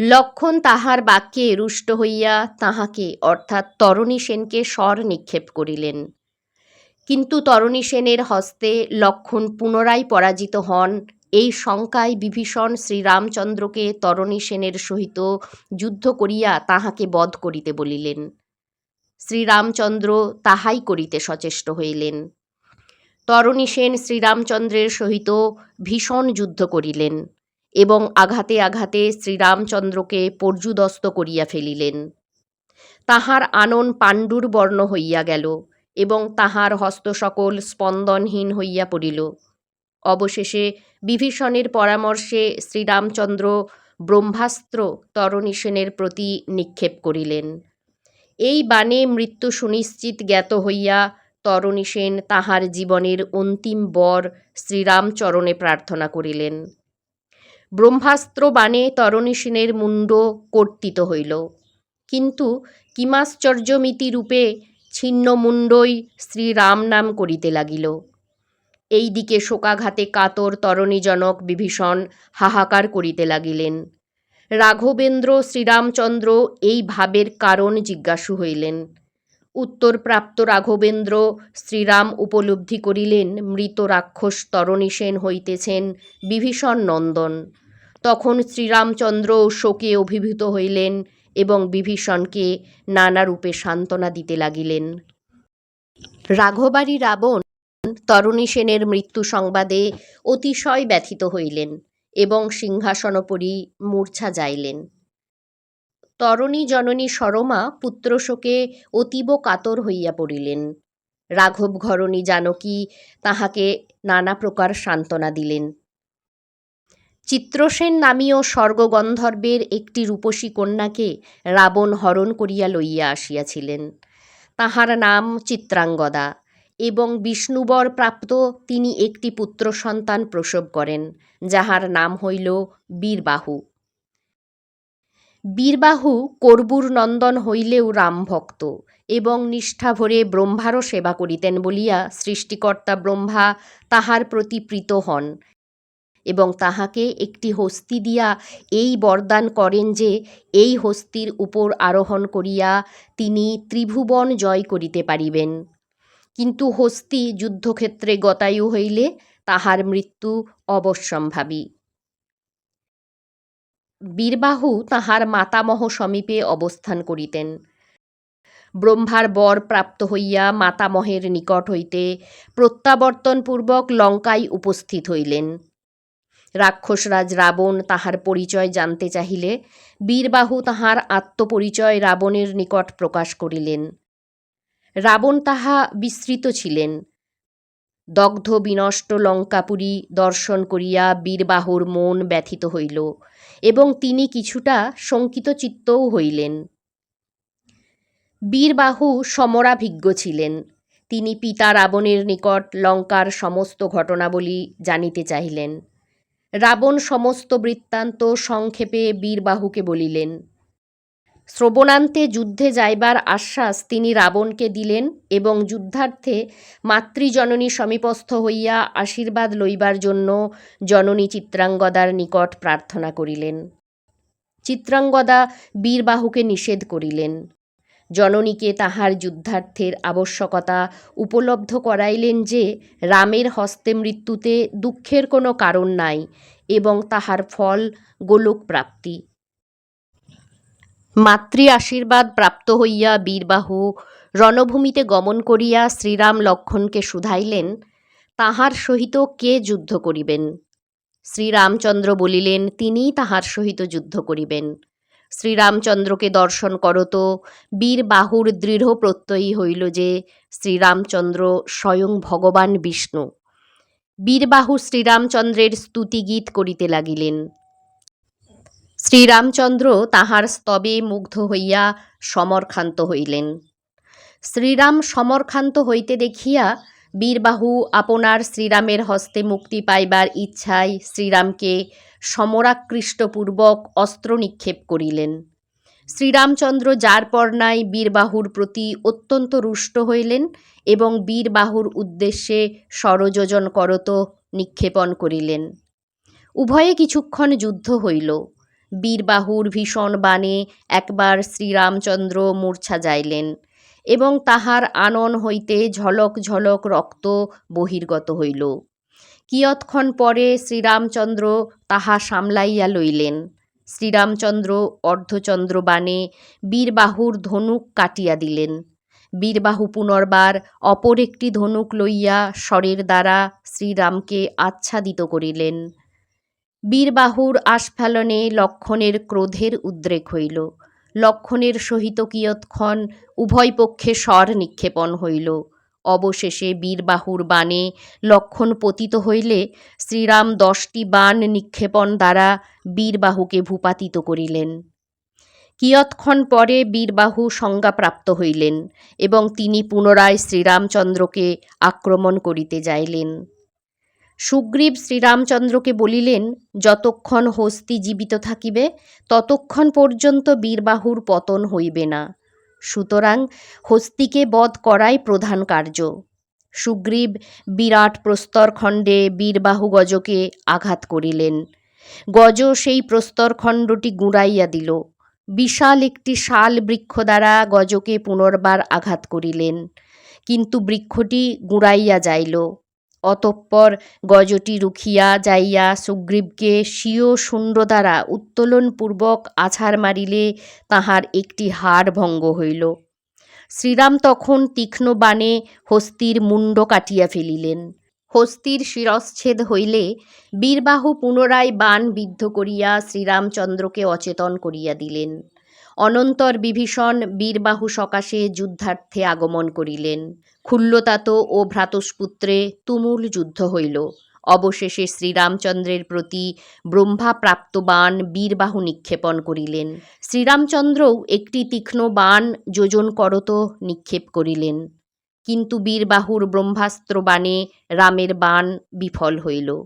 লক্ষণ তাহার বাক্যে রুষ্ট হইয়া তাহাকে, অর্থাৎ তরণী সেনকে স্বর নিক্ষেপ করিলেন। কিন্তু তরণী সেনের হস্তে লক্ষণ পুনরায় পরাজিত হন। এই শঙ্কায় বিভীষণ শ্রীরামচন্দ্রকে তরণী সেনের সহিত যুদ্ধ করিয়া তাহাকে বধ করিতে বলিলেন। শ্রীরামচন্দ্র তাহাই করিতে সচেষ্ট হইলেন। তরণী সেন শ্রীরামচন্দ্রের সহিত ভীষণ যুদ্ধ করিলেন। এবং আঘাতে আঘাতে শ্রীরামচন্দ্রকে পর্যুদস্ত করিয়া ফেলিলেন। তাহার আনন পাণ্ডুর বর্ণ হইয়া গেল এবং তাহার হস্ত সকল স্পন্দনহীন হইয়া পড়িল। অবশেষে বিভীষণের পরামর্শে শ্রীরামচন্দ্র ব্রহ্মাস্ত্র তরণী সেনের প্রতি নিক্ষেপ করিলেন। এই বাণে মৃত্যু সুনিশ্চিত জ্ঞাত হইয়া তরণী সেন তাহার জীবনের অন্তিম বর শ্রীরামচরণে প্রার্থনা করিলেন। ব্রহ্মাস্ত্র বাণে তরণী সেনের মুণ্ড কর্তিত হইল। কিন্তু কিমাশ্চর্যমিতি রূপে ছিন্নমুণ্ডই শ্রীরাম নাম করিতে লাগিল। এই দিকে শোকাঘাতে কাতর তরণীজনক বিভীষণ হাহাকার করিতে লাগিলেন। রাঘবেন্দ্র শ্রীরামচন্দ্র এই ভাবের কারণ জিজ্ঞাসু হইলেন। উত্তরপ্রাপ্ত রাঘবেন্দ্র শ্রীরাম উপলব্ধি করিলেন, মৃত রাক্ষস তরণী সেন হইতেছেন বিভীষণ নন্দন। তখন শ্রীরামচন্দ্র শোকে অভিভূত হইলেন এবং বিভীষণকে নানা রূপে সান্ত্বনা দিতে লাগিলেন। রাঘবাড়ি রাবণ তরণী সেনের মৃত্যু সংবাদে অতিশয় ব্যথিত হইলেন এবং সিংহাসনোপরি মূর্ছা যাইলেন। তরণী জননী সরমা পুত্রশোকে অতীব কাতর হইয়া পড়িলেন। রাঘব ঘরণী জানকী তাহাকে নানা প্রকার সান্ত্বনা দিলেন। চিত্রসেন নামীয় স্বর্গগন্ধর্বের একটি রূপসী কন্যাকে রাবণ হরণ করিয়া লইয়া আসিয়াছিলেন। তাহার নাম চিত্রাঙ্গদা এবং বিষ্ণুবর প্রাপ্ত তিনি একটি পুত্র সন্তান প্রসব করেন, যাহার নাম হইল বীরবাহু। বীরবাহু কর্বুর নন্দন হইলেও রামভক্ত এবং নিষ্ঠাভরে ব্রহ্মারও সেবা করিতেন বলিয়া সৃষ্টিকর্তা ব্রহ্মা তাহার প্রতি প্রীত হন। এবং তাহাকে একটি হস্তি দিয়া এই বরদান করেন যে, এই হস্তির উপর আরোহণ করিয়া তিনি ত্রিভুবন জয় করিতে পারিবেন। কিন্তু হস্তি যুদ্ধক্ষেত্রে গতায়ু হইলে তাহার মৃত্যু অবশ্যম্ভাবী। বীরবাহু তাহার মাতামহ সমীপে অবস্থান করিতেন। ব্রহ্মার বর প্রাপ্ত হইয়া মাতামহের নিকট হইতে প্রত্যাবর্তনপূর্বক লঙ্কায় উপস্থিত হইলেন। রাক্ষসরাজ রাবণ তাহার পরিচয় জানতে চাহিলে বীরবাহু তাহার আত্মপরিচয় রাবণের নিকট প্রকাশ করিলেন। রাবণ তাহা বিস্মৃত ছিলেন। দগ্ধ বিনষ্ট লঙ্কাপুরী দর্শন করিয়া বীরবাহুর মন ব্যথিত হইল এবং তিনি কিছুটা শঙ্কিত চিত্তও হইলেন। বীরবাহু সমরাভিজ্ঞ ছিলেন। তিনি পিতা রাবণের নিকট লঙ্কার সমস্ত ঘটনাবলী জানিতে চাহিলেন। রাবণ সমস্ত বৃত্তান্ত সংক্ষেপে বীরবাহুকে বলিলেন শ্রবণান্তে যুদ্ধে যাইবার আশ্বাস তিনি রাবণকে দিলেন এবং যুদ্ধার্থে মাতৃজননী সমীপস্থ হইয়া আশীর্বাদ লইবার জন্য জননী চিত্রাঙ্গদার নিকট প্রার্থনা করিলেন। চিত্রাঙ্গদা বীরবাহুকে নিষেধ করিলেন। জননীকে তাহার যুদ্ধার্থের আবশ্যকতা উপলব্ধ করাইলেন যে, রামের হস্তে মৃত্যুতে দুঃখের কোনো কারণ নাই এবং তাহার ফল গোলক প্রাপ্তি মাতৃ আশীর্বাদ প্রাপ্ত হইয়া বীরবাহু রণভূমিতে গমন করিয়া শ্রীরাম লক্ষণকে শুধাইলেন, তাহার সহিত কে যুদ্ধ করিবেন? শ্রীরামচন্দ্র বলিলেন, তিনিই তাহার সহিত যুদ্ধ করিবেন। শ্রীরামচন্দ্রকে দর্শন করত বীরবাহুর দৃঢ় প্রত্যয়ী হইল যে, শ্রীরামচন্দ্র স্বয়ং ভগবান বিষ্ণু। বীরবাহু শ্রীরামচন্দ্রের স্তুতিগীত করিতে লাগিলেন। শ্রীরামচন্দ্র তাহার স্তবে মুগ্ধ হইয়া সমরক্ষান্ত হইলেন। শ্রীরাম সমরক্ষান্ত হইতে দেখিয়া বীরবাহু আপনার শ্রীরামের হস্তে মুক্তি পাইবার ইচ্ছায় শ্রীরামকে সমরাকৃষ্টপূর্বক অস্ত্র নিক্ষেপ করিলেন। শ্রীরামচন্দ্র যার পর্নায় বীরবাহুর প্রতি অত্যন্ত রুষ্ট হইলেন এবং বীরবাহুর উদ্দেশ্যে করত নিক্ষেপণ করিলেন। উভয়ে কিছুক্ষণ যুদ্ধ হইল। বীরবাহুর ভীষণ বাণে একবার শ্রীরামচন্দ্র মূর্ছা যাইলেন এবং তাহার আনন হইতে ঝলক ঝলক রক্ত বহির্গত হইল। কিয়ৎক্ষণ পরে শ্রীরামচন্দ্র তাহা সামলাইয়া লইলেন। শ্রীরামচন্দ্র অর্ধচন্দ্র বাণে বীরবাহুর ধনুক কাটিয়া দিলেন। বীরবাহু পুনর্বার অপর একটি ধনুক লইয়া স্বরের দ্বারা শ্রীরামকে আচ্ছাদিত করিলেন। বীরবাহুর আস্ফালনে লক্ষণের ক্রোধের উদ্রেক হইল। লক্ষণের সহিত কিয়ৎক্ষণ উভয় পক্ষে স্বর নিক্ষেপণ হইল। অবশেষে বীরবাহুর বাণে লক্ষণ পতিত হইলে শ্রীরাম দশটি বাণ নিক্ষেপণ দ্বারা বীরবাহুকে ভূপাতিত করিলেন। কিয়ৎক্ষণ পরে বীরবাহু সংজ্ঞাপ্রাপ্ত হইলেন এবং তিনি পুনরায় শ্রীরামচন্দ্রকে আক্রমণ করিতে যাইলেন। সুগ্রীব শ্রীরামচন্দ্রকে বলিলেন, যতক্ষণ হস্তি জীবিত থাকিবে, ততক্ষণ পর্যন্ত বীরবাহুর পতন হইবে না। সুতরাং হস্তিকে বধ করাই প্রধান কার্য। সুগ্রীব বিরাট প্রস্তরখণ্ডে বীরবাহু গজকে আঘাত করিলেন। গজ সেই প্রস্তরখণ্ডটি গুঁড়াইয়া দিল। বিশাল একটি শাল বৃক্ষ দ্বারা গজকে পুনর্বার আঘাত করিলেন। কিন্তু বৃক্ষটি গুঁড়াইয়া যাইল। অতঃপর গজটি রুখিয়া যাইয়া সুগ্রীবকে স্বীয় শুণ্ড দ্বারা উত্তোলনপূর্বক আছাড় মারিলে তাহার একটি হাড় ভঙ্গ হইল। শ্রীরাম তখন তীক্ষ্ণ বাণে হস্তির মুণ্ড কাটিয়া ফেলিলেন। হস্তির শিরশ্ছেদ হইলে বীরবাহু পুনরায় বাণ বিদ্ধ করিয়া শ্রীরামচন্দ্রকে অচেতন করিয়া দিলেন। অনন্তর বিভীষণ বীরবাহু সকাশে যুদ্ধার্থে আগমন করিলেন। ক্ষুল্লতাত ও ভ্রাতস্পুত্রে তুমুল যুদ্ধ হইল। অবশেষে শ্রীরামচন্দ্রের প্রতি ব্রহ্মাপ্রাপ্ত বাণ বীরবাহু নিক্ষেপণ করিলেন। শ্রীরামচন্দ্রও একটি তীক্ষ্ণ বাণ যোজন করত নিক্ষেপ করিলেন। কিন্তু বীরবাহুর ব্রহ্মাস্ত্র বাণে রামের বাণ বিফল হইল।